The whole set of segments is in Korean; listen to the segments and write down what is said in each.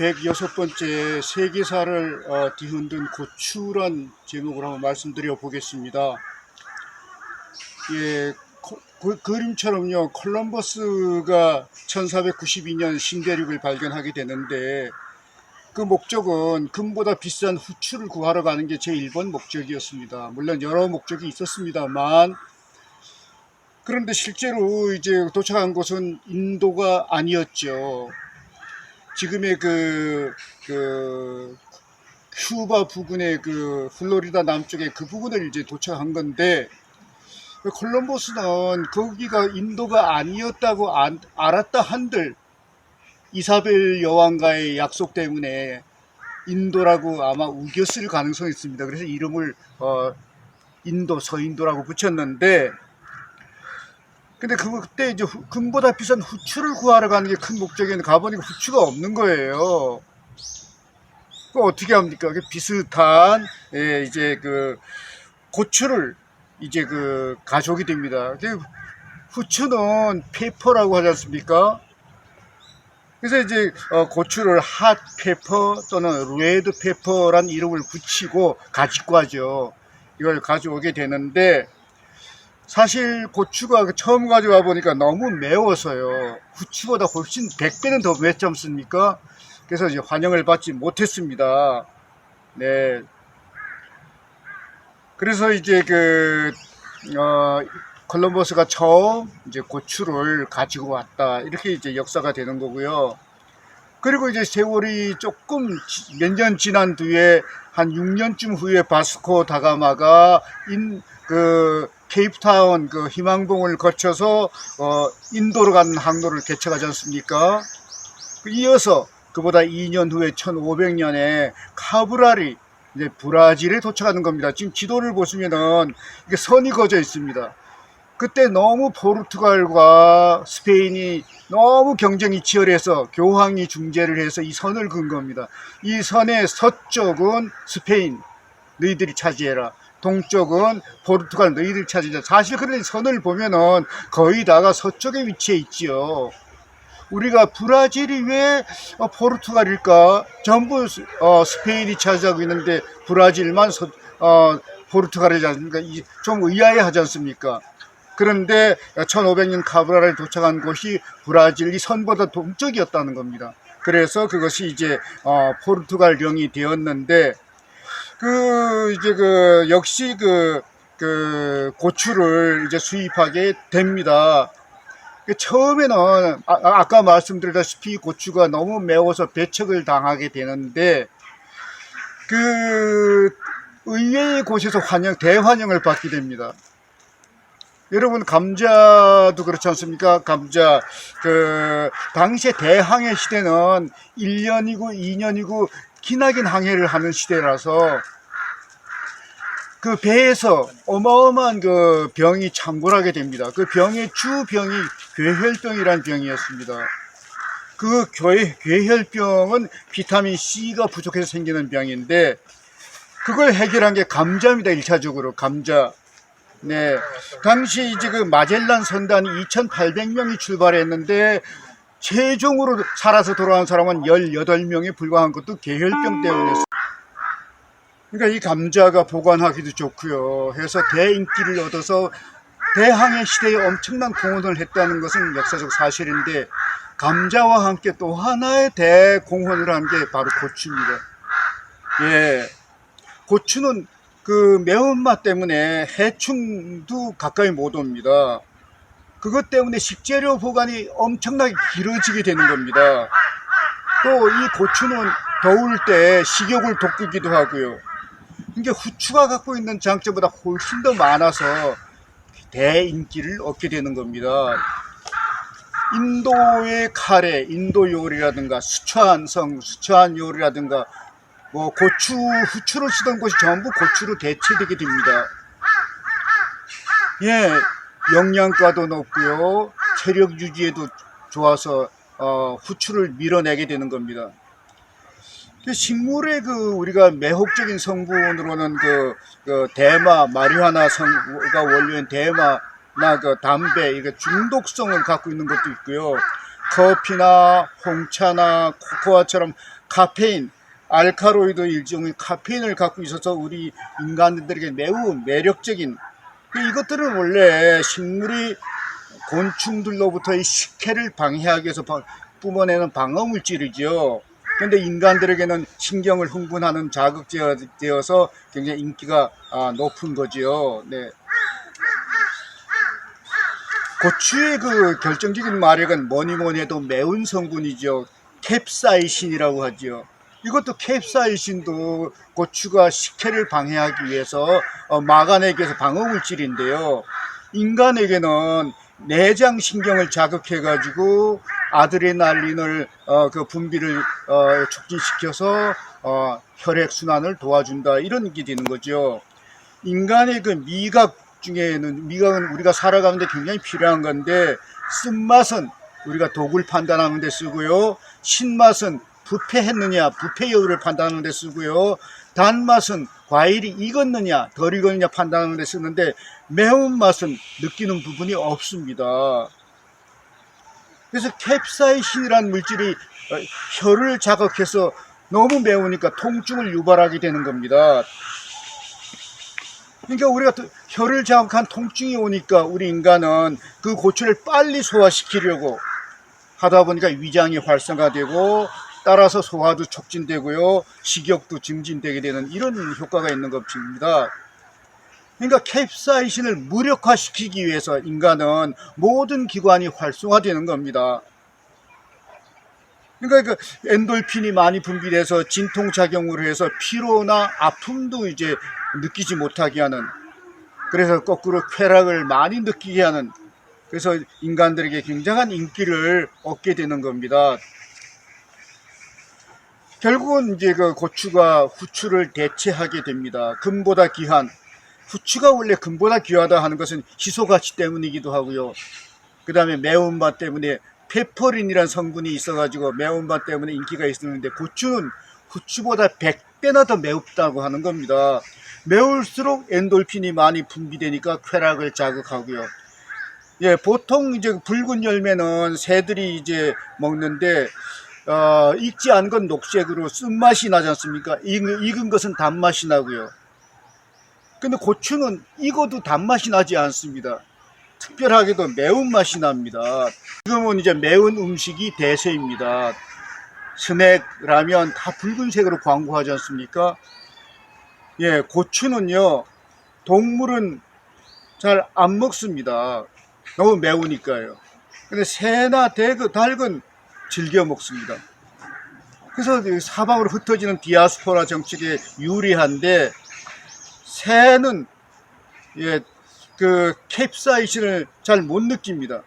106번째 세계사를 어, 뒤흔든 고추란 제목으로 한번 말씀드려 보겠습니다. 예, 코- 그, 그림처럼요, 콜럼버스가 1492년 신대륙을 발견하게 되는데, 그 목적은 금보다 비싼 후추를 구하러 가는 게 제 1번 목적이었습니다. 물론 여러 목적이 있었습니다만, 그런데 실제로 이제 도착한 곳은 인도가 아니었죠. 지금의 그, 그, 큐바 부근의 그 플로리다 남쪽에 그 부근을 이제 도착한 건데, 콜럼버스는 거기가 인도가 아니었다고 안- 알았다 한들, 이사벨 여왕과의 약속 때문에 인도라고 아마 우겼을 가능성이 있습니다. 그래서 이름을, 어, 인도, 서인도라고 붙였는데, 근데 그 그때 이제 후- 금보다 비싼 후추를 구하러 가는 게 큰 목적이었는데 가보니까 후추가 없는 거예요. 그 어떻게 합니까? 그 비슷한 예, 이제 그 고추를 이제 그 가져오게 됩니다. 그 후추는 페퍼라고 하지 않습니까? 그래서 이제 어, 고추를 핫 페퍼 또는 레드 페퍼란 이름을 붙이고 가지고 하죠. 이걸 가져오게 되는데 사실 고추가 그 처음 가져와 보니까 너무 매워서요. 후추보다 훨씬 100배는 더 맵지 않습니까? 그래서 이제 환영을 받지 못했습니다. 네. 그래서 이제 그, 어, 콜럼버스가 처음 이제 고추를 가지고 왔다. 이렇게 이제 역사가 되는 거고요. 그리고 이제 세월이 조금 몇 년 지난 뒤에 한 6년쯤 후에 바스코 다가마가 인, 그 케이프타운 그 희망봉을 거쳐서 어, 인도로 가는 항로를 개척하지 않습니까? 그 이어서 그보다 2년 후에 1500년에 카브랄이 이제 브라질에 도착하는 겁니다. 지금 지도를 보시면은 이게 선이 그어져 있습니다. 그때 너무 포르투갈과 스페인이 너무 경쟁이 치열해서 교황이 중재를 해서 이 선을 그은 겁니다. 이 선의 서쪽은 스페인 너희들이 차지해라. 동쪽은 포르투갈 너희들이 차지해라. 사실 그런 선을 보면은 거의 다가 서쪽에 위치해 있지요. 우리가 브라질이 왜 어, 포르투갈일까? 전부 스- 어, 스페인이 차지하고 있는데 브라질만 서, 어, 포르투갈이지 않습니까? 이- 좀 의아해 하지 않습니까? 그런데 1500년 카브라를 도착한 곳이 브라질이 선보다 동쪽이었다는 겁니다. 그래서 그것이 이제 어, 포르투갈령이 되었는데 그 이제 그 역시 그, 그 고추를 이제 수입하게 됩니다. 그 처음에는 아, 까 말씀드렸다시피 고추가 너무 매워서 배척을 당하게 되는데 그 의외의 곳에서 환영 대환영을 받게 됩니다. 여러분 감자도 그렇지 않습니까? 감자 그 당시에 대항해 시대는 1년이고 2년이고 기나긴 항해를 하는 시대라서 그 배에서 어마어마한 그 병이 창궐하게 됩니다. 그 병의 주 병이 괴혈병이라는 병이었습니다. 그 괴, 괴혈병은 비타민 C가 부족해서 생기는 병인데 그걸 해결한 게 감자입니다. 1차적으로 감자. 네. 당시 이제 그 마젤란 선단이 2,800명이 출발했는데 최종으로 살아서 돌아온 사람은 18명에 불과한 것도 괴혈병 때문이었어요. 그러니까 이 감자가 보관하기도 좋고요. 해서 대인기를 얻어서 대항해 시대에 엄청난 공헌을 했다는 것은 역사적 사실인데 감자와 함께 또 하나의 대공헌을 한 게 바로 고추입니다. 예. 고추는 그 매운맛 때문에 해충도 가까이 못 옵니다. 그것 때문에 식재료 보관이 엄청나게 길어지게 되는 겁니다. 또 이 고추는 더울 때 식욕을 돋구기도 하고요. 이게 후추가 갖고 있는 장점보다 훨씬 더 많아서 대인기를 얻게 되는 겁니다. 인도의 카레, 인도 요리라든가 수초한성, 수초한 요리라든가 뭐 고추, 후추를 쓰던 곳이 전부 고추로 대체되게 됩니다. 예, 영양가도 높고요, 체력 유지에도 좋아서 어, 후추를 밀어내게 되는 겁니다. 그 식물의 그 우리가 매혹적인 성분으로는 그, 그 대마, 마리화나 성가 원료인 대마나 그 담배, 이게 중독성을 갖고 있는 것도 있고요. 커피나 홍차나 코코아처럼 카페인, 알카로이드 일종의 카페인을 갖고 있어서 우리 인간들에게 매우 매력적인 그 이것들은 원래 식물이 곤충들로부터의 식혜를 방해하기 위해서 방- 뿜어내는 방어 물질이죠. 근데 인간들에게는 신경을 흥분하는 자극제여서 굉장히 인기가 아, 높은 거지요. 네. 고추의 그 결정적인 마력은 뭐니 뭐니 해도 매운 성분이죠. 캡사이신이라고 하죠. 이것도 캡사이신도 고추가 식혜를 방해하기 위해서 어, 막아내기 위해서 방어 물질인데요. 인간에게는 내장 신경을 자극해 가지고 아드레날린을 어, 그 분비를 어, 촉진시켜서 어, 혈액 순환을 도와준다 이런 게 되는 거죠. 인간의 그 미각 중에는 미각은 우리가 살아가는데 굉장히 필요한 건데 쓴맛은 우리가 독을 판단하는 데 쓰고요. 신맛은 부패했느냐 부패 여부를 판단하는 데 쓰고요. 단맛은 과일이 익었느냐 덜 익었느냐 판단하는 데 쓰는데 매운맛은 느끼는 부분이 없습니다. 그래서 캡사이신이라는 물질이 어, 혀를 자극해서 너무 매우니까 통증을 유발하게 되는 겁니다. 그러니까 우리가 또 혀를 자극한 통증이 오니까 우리 인간은 그 고추를 빨리 소화시키려고 하다 보니까 위장이 활성화되고 따라서 소화도 촉진되고요. 식욕도 증진되게 되는 이런 효과가 있는 것입니다. 그러니까 캡사이신을 무력화시키기 위해서 인간은 모든 기관이 활성화되는 겁니다. 그러니까 그 엔돌핀이 많이 분비돼서 진통작용을 해서 피로나 아픔도 이제 느끼지 못하게 하는 그래서 거꾸로 쾌락을 많이 느끼게 하는 그래서 인간들에게 굉장한 인기를 얻게 되는 겁니다. 결국은 이제 그 고추가 후추를 대체하게 됩니다. 금보다 귀한 후추가 원래 금보다 귀하다 하는 것은 희소 가치 때문이기도 하고요. 그 다음에 매운맛 때문에 페퍼린이라는 성분이 있어가지고 매운맛 때문에 인기가 있었는데 고추는 후추보다 100배나 더 매웁다고 하는 겁니다. 매울수록 엔돌핀이 많이 분비되니까 쾌락을 자극하고요. 예, 보통 이제 붉은 열매는 새들이 이제 먹는데 어, 익지 않은 건 녹색으로 쓴맛이 나지 않습니까? 익은, 익은 것은 단맛이 나고요. 근데 고추는 익어도 단맛이 나지 않습니다. 특별하게도 매운맛이 납니다. 지금은 이제 매운 음식이 대세입니다. 스낵, 라면 다 붉은색으로 광고하지 않습니까? 예, 고추는요, 동물은 잘 안 먹습니다. 너무 매우니까요. 근데 새나 대그, 닭은 즐겨 먹습니다. 그래서 이 사방으로 흩어지는 디아스포라 정책에 유리한데, 새는, 예, 그 캡사이신을 잘 못 느낍니다.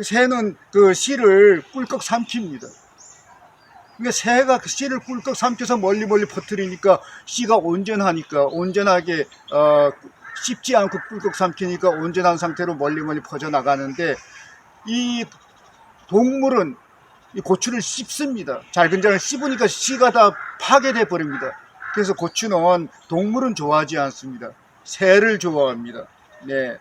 새는 그 씨를 꿀꺽 삼킵니다. 그러니까 새가 그 씨를 꿀꺽 삼켜서 멀리 멀리 퍼뜨리니까 씨가 온전하니까 온전하게 어, 씹지 않고 꿀꺽 삼키니까 온전한 상태로 멀리 멀리 퍼져 나가는데 이 동물은 이 고추를 씹습니다. 잘근잘근 씹으니까 씨가 다 파괴돼 버립니다. 그래서 고추는 동물은 좋아하지 않습니다. 새를 좋아합니다. 네.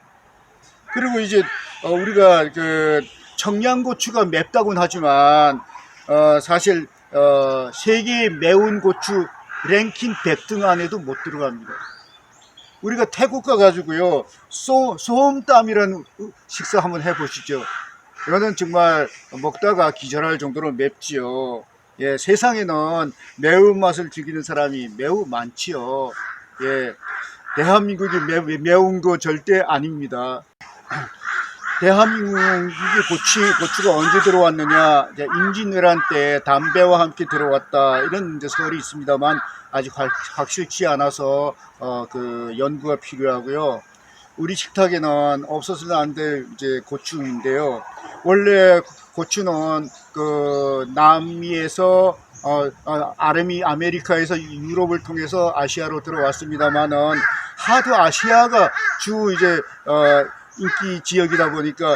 그리고 이제 어, 우리가 그 청양고추가 맵다고는 하지만 어, 사실 어, 세계 매운 고추 랭킹 100등 안에도 못 들어갑니다. 우리가 태국 가가지고요 소, 소음땀이라는 식사 한번 해보시죠. 이거는 정말 먹다가 기절할 정도로 맵지요. 예, 세상에는 매운맛을 즐기는 사람이 매우 많지요. 예, 대한민국이 매, 매운 거 절대 아닙니다. 대한민국이 고추, 고추가 언제 들어왔느냐, 임진왜란 때 담배와 함께 들어왔다, 이런 이제 설이 있습니다만, 아직 확, 확실치 않아서, 어, 그, 연구가 필요하고요. 우리 식탁에는 없어서는 안 될 이제 고추인데요. 원래 고추는 그 남미에서 어, 어, 아르미 아메리카에서 유럽을 통해서 아시아로 들어왔습니다만은 하도 아시아가 주 이제 어, 인기 지역이다 보니까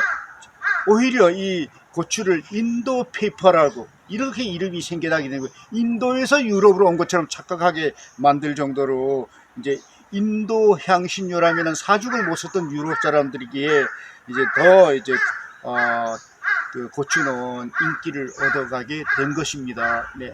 오히려 이 고추를 인도 페이퍼라고 이렇게 이름이 생겨나게 된 거예요. 인도에서 유럽으로 온 것처럼 착각하게 만들 정도로 이제 인도 향신료라면은 사죽을 못 썼던 유럽 사람들이기에 이제 더 이제 어, 그 고추는 인기를 얻어가게 된 것입니다. 네.